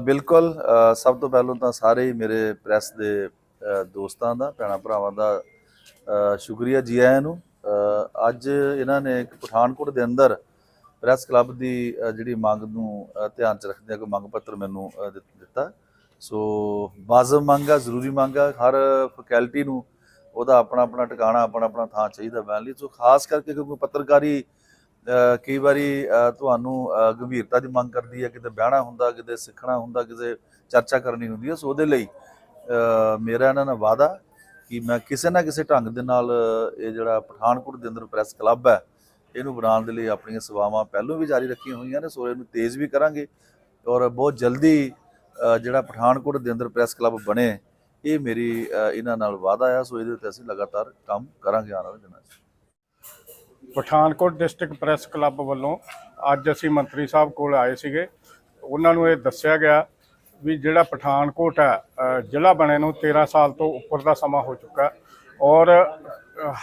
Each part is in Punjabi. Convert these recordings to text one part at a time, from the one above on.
ਬਿਲਕੁਲ ਸਭ ਤੋਂ ਪਹਿਲਾਂ ਤਾਂ ਸਾਰੇ ਹੀ ਮੇਰੇ ਪ੍ਰੈਸ ਦੇ ਦੋਸਤਾਂ ਦਾ, ਭੈਣਾਂ ਭਰਾਵਾਂ ਦਾ ਸ਼ੁਕਰੀਆ ਜੀ ਆਇਆਂ ਨੂੰ। ਅੱਜ ਇਹਨਾਂ ਨੇ ਪਠਾਨਕੋਟ ਦੇ ਅੰਦਰ ਪ੍ਰੈਸ ਕਲੱਬ ਦੀ ਜਿਹੜੀ ਮੰਗ ਨੂੰ ਧਿਆਨ ਚ ਰੱਖਦੇ ਕੋਈ ਮੰਗ ਪੱਤਰ ਮੈਨੂੰ ਦਿੱ- ਦਿੱਤਾ। ਸੋ ਵਾਜਬ ਮੰਗ ਆ, ਜ਼ਰੂਰੀ ਮੰਗ ਆ, ਹਰ ਫੈਕਲਟੀ ਨੂੰ ਉਹਦਾ ਆਪਣਾ ਆਪਣਾ ਟਿਕਾਣਾ ਆਪਣਾ ਆਪਣਾ ਥਾਂ ਚਾਹੀਦਾ ਬੈਣ ਲਈ। ਸੋ ਖਾਸ ਕਰਕੇ ਕਿਉਂਕਿ ਪੱਤਰਕਾਰੀ ਕਈ ਵਾਰੀ ਤੁਹਾਨੂੰ ਗੰਭੀਰਤਾ ਦੀ ਮੰਗ ਕਰਦੀ ਹੈ, ਕਿਤੇ ਬਹਿਣਾ ਹੁੰਦਾ, ਕਿਤੇ ਸਿੱਖਣਾ ਹੁੰਦਾ, ਕਿਤੇ ਚਰਚਾ ਕਰਨੀ ਹੁੰਦੀ ਹੈ, ਸੋ ਉਹਦੇ ਲਈ ਮੇਰਾ ਇਹਨਾਂ ਨਾਲ ਵਾਅਦਾ ਕਿ ਮੈਂ ਕਿਸੇ ਨਾ ਕਿਸੇ ਢੰਗ ਦੇ ਨਾਲ ਇਹ ਜਿਹੜਾ ਪਠਾਨਕੋਟ ਦੇ ਅੰਦਰ ਪ੍ਰੈਸ ਕਲੱਬ ਹੈ, ਇਹਨੂੰ ਬਣਾਉਣ ਦੇ ਲਈ ਆਪਣੀਆਂ ਸੇਵਾਵਾਂ ਪਹਿਲਾਂ ਵੀ ਜਾਰੀ ਰੱਖੀਆਂ ਹੋਈਆਂ ਨੇ, ਸੋ ਇਹਨੂੰ ਤੇਜ਼ ਵੀ ਕਰਾਂਗੇ ਔਰ ਬਹੁਤ ਜਲਦੀ ਜਿਹੜਾ ਪਠਾਨਕੋਟ ਦੇ ਅੰਦਰ ਪ੍ਰੈਸ ਕਲੱਬ ਬਣੇ, ਇਹ ਮੇਰੀ ਇਹਨਾਂ ਨਾਲ ਵਾਅਦਾ ਆ, ਸੋ ਇਹਦੇ ਉੱਤੇ ਅਸੀਂ ਲਗਾਤਾਰ ਕੰਮ ਕਰਾਂਗੇ ਆਉਣ ਵਾਲੇ ਦਿਨਾਂ 'ਚ। ਪਠਾਨਕੋਟ ਡਿਸਟ੍ਰਿਕਟ ਪ੍ਰੈਸ ਕਲੱਬ ਵੱਲੋਂ ਅੱਜ ਅਸੀਂ ਮੰਤਰੀ ਸਾਹਿਬ ਕੋਲ ਆਏ ਸੀਗੇ। ਉਹਨਾਂ ਨੂੰ ਇਹ ਦੱਸਿਆ ਗਿਆ ਵੀ ਜਿਹੜਾ ਪਠਾਨਕੋਟ ਹੈ ਜ਼ਿਲ੍ਹਾ ਬਣੇ ਨੂੰ 13 ਸਾਲ ਤੋਂ ਉੱਪਰ ਦਾ ਸਮਾਂ ਹੋ ਚੁੱਕਾ ਔਰ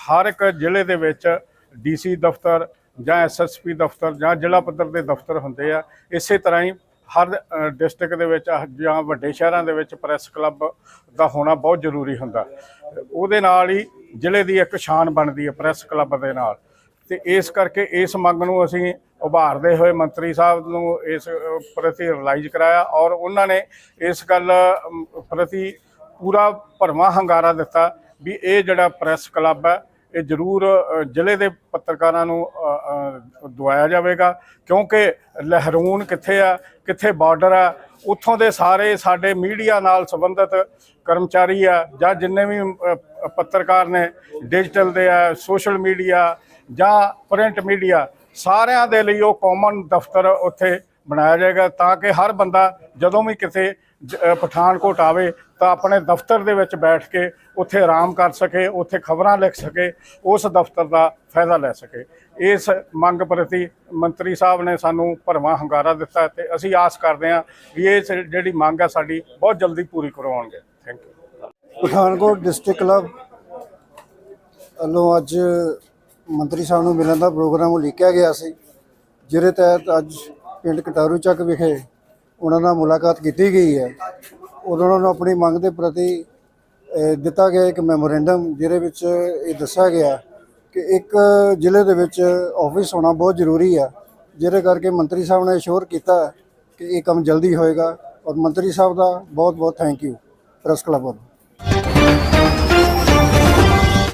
ਹਰ ਇੱਕ ਜ਼ਿਲ੍ਹੇ ਦੇ ਵਿੱਚ ਡੀਸੀ ਦਫ਼ਤਰ ਜਾਂ ਐਸਐਸਪੀ ਦਫ਼ਤਰ ਜਾਂ ਜ਼ਿਲ੍ਹਾ ਪੱਧਰ ਦੇ ਦਫ਼ਤਰ ਹੁੰਦੇ ਆ। ਇਸੇ ਤਰ੍ਹਾਂ ਹੀ ਹਰ ਡਿਸਟ੍ਰਿਕਟ ਦੇ ਵਿੱਚ ਜਾਂ ਵੱਡੇ ਸ਼ਹਿਰਾਂ ਦੇ ਵਿੱਚ ਪ੍ਰੈਸ ਕਲੱਬ ਦਾ ਹੋਣਾ ਬਹੁਤ ਜ਼ਰੂਰੀ ਹੁੰਦਾ। ਉਹਦੇ ਨਾਲ ਹੀ ਜ਼ਿਲ੍ਹੇ ਦੀ ਇੱਕ ਸ਼ਾਨ ਬਣਦੀ ਹੈ ਪ੍ਰੈਸ ਕਲੱਬ ਦੇ ਨਾਲ। ਤੇ ਇਸ ਕਰਕੇ ਇਸ ਮੰਗ ਨੂੰ ਅਸੀਂ ਉਭਾਰਦੇ ਹੋਏ ਮੰਤਰੀ ਸਾਹਿਬ ਨੂੰ ਇਸ ਪ੍ਰਤੀ ਰਿਲਾਈਜ਼ ਕਰਾਇਆ ਔਰ ਉਹਨਾਂ ਨੇ ਇਸ ਗੱਲ ਪ੍ਰਤੀ ਪੂਰਾ ਭਰਵਾਂ ਹੰਗਾਰਾ ਦਿੱਤਾ ਵੀ ਇਹ ਜਿਹੜਾ ਪ੍ਰੈਸ ਕਲੱਬ ਹੈ ਇਹ ਜ਼ਰੂਰ ਜ਼ਿਲ੍ਹੇ ਦੇ ਪੱਤਰਕਾਰਾਂ ਨੂੰ ਦਵਾਇਆ ਜਾਵੇਗਾ, ਕਿਉਂਕਿ ਲਹਿਰੂਨ ਕਿੱਥੇ ਆ, ਕਿੱਥੇ ਬਾਰਡਰ ਆ, ਉੱਥੋਂ ਦੇ ਸਾਰੇ ਸਾਡੇ ਮੀਡੀਆ ਨਾਲ ਸੰਬੰਧਿਤ ਕਰਮਚਾਰੀ ਆ, ਜਾਂ ਜਿੰਨੇ ਵੀ ਪੱਤਰਕਾਰ ਨੇ, ਡਿਜੀਟਲ ਦੇ ਆ, ਸੋਸ਼ਲ ਮੀਡੀਆ ਜਾਂ ਪ੍ਰਿੰਟ ਮੀਡੀਆ, ਸਾਰਿਆਂ ਦੇ ਲਈ ਉਹ ਕਾਮਨ ਦਫ਼ਤਰ ਉੱਥੇ ਬਣਾਇਆ ਜਾਏਗਾ ਤਾਂ ਕਿ ਹਰ ਬੰਦਾ ਜਦੋਂ ਵੀ ਕਿਤੇ ਜ- ਪਠਾਨਕੋਟ ਆਵੇ ਤਾਂ ਆਪਣੇ ਦਫ਼ਤਰ ਦੇ ਵਿੱਚ ਬੈਠ ਕੇ ਉੱਥੇ ਆਰਾਮ ਕਰ ਸਕੇ, ਉੱਥੇ ਖਬਰਾਂ ਲਿਖ ਸਕੇ, ਉਸ ਦਫ਼ਤਰ ਦਾ ਫਾਇਦਾ ਲੈ ਸਕੇ। ਇਸ ਮੰਗ ਪ੍ਰਤੀ ਮੰਤਰੀ ਸਾਹਿਬ ਨੇ ਸਾਨੂੰ ਭਰਵਾਂ ਹੰਗਾਰਾ ਦਿੱਤਾ ਤੇ ਅਸੀਂ ਆਸ ਕਰਦੇ ਹਾਂ ਵੀ ਇਹ ਸ- ਜਿਹੜੀ ਮੰਗ ਹੈ ਸਾਡੀ ਬਹੁਤ ਜਲਦੀ ਪੂਰੀ ਕਰਵਾਉਣਗੇ। Thank you Pathankot district club ਵੱਲੋਂ ਅੱਜ ਮੰਤਰੀ ਸਾਹਿਬ ਨੂੰ ਮਿਲਣ ਦਾ ਪ੍ਰੋਗਰਾਮ ਉਲੀਕਿਆ ਗਿਆ ਸੀ, ਜਿਹਦੇ ਤਹਿਤ ਅੱਜ ਪਿੰਡ ਕਟਾਰੂ ਚੱਕ ਵਿਖੇ ਉਹਨਾਂ ਨਾਲ ਮੁਲਾਕਾਤ ਕੀਤੀ ਗਈ ਹੈ। ਉਦੋਂ ਉਹਨਾਂ ਨੂੰ ਆਪਣੀ ਮੰਗ ਦੇ ਪ੍ਰਤੀ ਦਿੱਤਾ ਗਿਆ ਇੱਕ ਮੈਮੋਰੈਂਡਮ, ਜਿਹਦੇ ਵਿੱਚ ਇਹ ਦੱਸਿਆ ਗਿਆ ਕਿ ਇੱਕ ਜ਼ਿਲ੍ਹੇ ਦੇ ਵਿੱਚ ਆਫਿਸ ਹੋਣਾ ਬਹੁਤ ਜ਼ਰੂਰੀ ਹੈ ਜਿਹਦੇ ਕਰਕੇ ਮੰਤਰੀ ਸਾਹਿਬ ਨੇ ਅਸ਼ੋਰ ਕੀਤਾ ਕਿ ਇਹ ਕੰਮ ਜਲਦੀ ਹੋਏਗਾ। ਔਰ ਮੰਤਰੀ ਸਾਹਿਬ ਦਾ ਬਹੁਤ ਬਹੁਤ ਥੈਂਕ ਯੂ ਪ੍ਰੈਸ ਕਲੱਬ ਵੱਲੋਂ